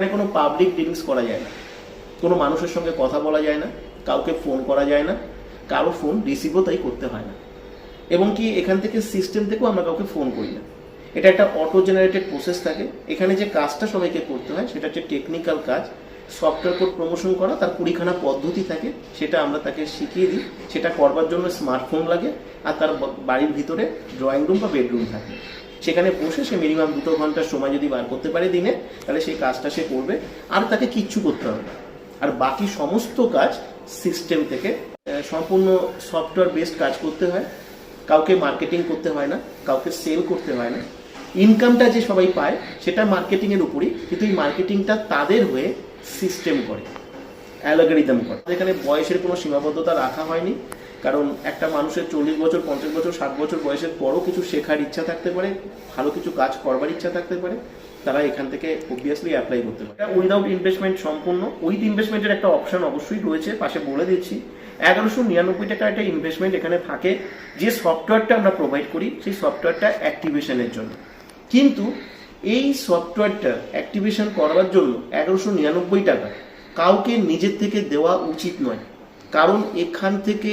এখানে কোনো public dealings করা যায় না। কোনো মানুষের সঙ্গে কথা বলা যায় না, কাউকে ফোন করা যায় না, কারও ফোন রিসিভও তাই করতে হয় না। এবং কি এখান থেকে সিস্টেম থেকেও আমরা কাউকে ফোন করি না। এটা একটা অটো জেনারেটেড প্রসেস থাকে। এখানে যে কাজটা সবাইকে করতে হয়, সেটা হচ্ছে টেকনিক্যাল কাজ সফটওয়্যার কোড প্রমোশন করা, তার কুড়িখানা পদ্ধতি থাকে, সেটা আমরা তাকে শিখিয়ে দিই। সেটা করবার জন্য স্মার্টফোন লাগে, আর তার বাড়ির ভিতরে ড্রয়িং রুম বা বেডরুম থাকে। সেখানে বসে সে মিনিমাম দুটো ঘণ্টার সময় যদি বার করতে পারে দিনে, তাহলে সেই কাজটা সে করবে। আর তাকে কিচ্ছু করতে হবে না। আর বাকি সমস্ত কাজ সিস্টেম থেকে সম্পূর্ণ সফটওয়্যার বেসড কাজ করতে হয়। কাউকে মার্কেটিং করতে হয় না, কাউকে সেল করতে হয় না। ইনকামটা যে সবাই পায়, সেটা মার্কেটিংয়ের উপরই। কিন্তু এই মার্কেটিংটা তাদের হয়ে সিস্টেম করে। অ্যালগরিদম করে। এখানে বয়সের কোনো সীমাবদ্ধতা রাখা হয়নি, কারণ একটা মানুষের চল্লিশ বছর, পঞ্চাশ বছর, ষাট বছর বয়সের পরও কিছু শেখার ইচ্ছা থাকতে পারে, ভালো কিছু কাজ করবার ইচ্ছা থাকতে পারে, তারা এখান থেকে অবভিয়াসলি অ্যাপ্লাই করতে পারে। উইদাউট ইনভেস্টমেন্ট সম্পূর্ণ। উইথ ইনভেস্টমেন্টের একটা অপশন অবশ্যই রয়েছে, পাশে বলে দিচ্ছি, এগারোশো নিরানব্বই টাকা একটা ইনভেস্টমেন্ট এখানে থাকে, যে সফটওয়্যারটা আমরা প্রোভাইড করি, সেই সফটওয়্যারটা অ্যাক্টিভেশনের জন্য। কিন্তু এই সফটওয়্যারটা অ্যাক্টিভেশন করবার জন্য এগারোশো নিরানব্বই টাকা কাউকে নিজের থেকে দেওয়া উচিত নয়। কারণ এখান থেকে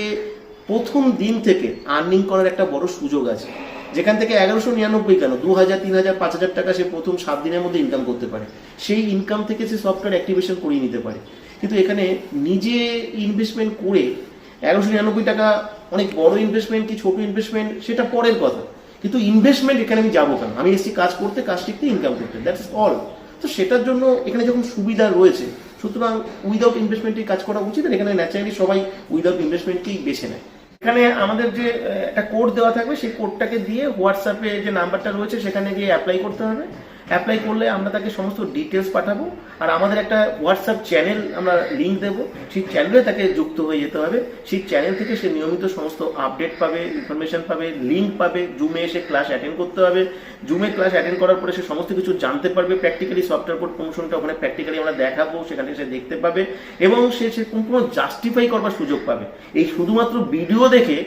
প্রথম দিন থেকে আর্নিং করার একটা বড় সুযোগ আছে। যেখান থেকে এগারোশো নিরানব্বই কেন? দু হাজার, তিন হাজার, পাঁচ হাজার টাকা সে প্রথম সাত দিনের মধ্যে ইনকাম করতে পারে। সেই ইনকাম থেকে সে সফটওয়্যার অ্যাক্টিভেশন করিয়ে নিতে পারে। কিন্তু এখানে নিজে ইনভেস্টমেন্ট করে এগারোশো নিরানব্বই টাকা অনেক বড় ইনভেস্টমেন্ট কি ছোট ইনভেস্টমেন্ট সেটা পরের কথা। কিন্তু ইনভেস্টমেন্ট এখানে আমি যাব কেন? আমি এসেছি কাজ করতে, কাজ শিখতে ইনকাম করতে। দ্যাটস অল তো সেটার জন্য এখানে যখন সুবিধা রয়েছে সুতরাং উইদাউট ইনভেস্টমেন্টে কাজ করা উচিত এখানে ন্যাচারালি সবাই উইদাউট ইনভেস্টমেন্টকেই বেছে নেয়। এখানে আমাদের যে একটা কোড দেওয়া থাকবে, সেই কোডটাকে দিয়ে হোয়াটসঅ্যাপে যে নাম্বারটা রয়েছে, সেখানে গিয়ে অ্যাপ্লাই করতে হবে। অ্যাপ্লাই করলে আমরা তাকে সমস্ত ডিটেলস পাঠাবো আর আমাদের একটা হোয়াটসঅ্যাপ চ্যানেল আমরা লিঙ্ক দেবো। সেই চ্যানেলে তাকে যুক্ত হয়ে যেতে হবে। সেই চ্যানেল থেকে সে নিয়মিত সমস্ত আপডেট পাবে ইনফরমেশন পাবে লিঙ্ক পাবে জুমে এসে ক্লাস অ্যাটেন্ড করতে হবে। জুমে ক্লাস অ্যাটেন্ড করার পরে সে সমস্ত কিছু জানতে পারবে। প্র্যাকটিক্যালি সফটওয়্যার কোড প্রমোশনটা ওখানে প্র্যাকটিক্যালি আমরা দেখাবো, সেখানে সে দেখতে পাবে এবং সে সে কোনো জাস্টিফাই করবার সুযোগ পাবে। এই শুধুমাত্র ভিডিও দেখে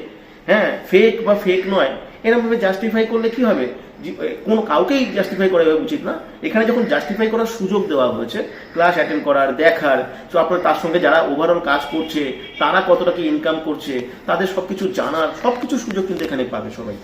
হ্যাঁ ফেক বা ফেক নয় এরকম ভাবে জাস্টিফাই করলে কি হবে? কোন কাউকেই জাস্টিফাই করা উচিত না। এখানে যখন জাস্টিফাই করার সুযোগ দেওয়া হয়েছে ক্লাস অ্যাটেন্ড করার, দেখার, তো আপনার তার সঙ্গে যারা ওভারঅল কাজ করছে, তারা কতটা কি ইনকাম করছে, তাদের সবকিছু জানার, সবকিছু সুযোগ কিন্তু এখানে পাবে সবাই।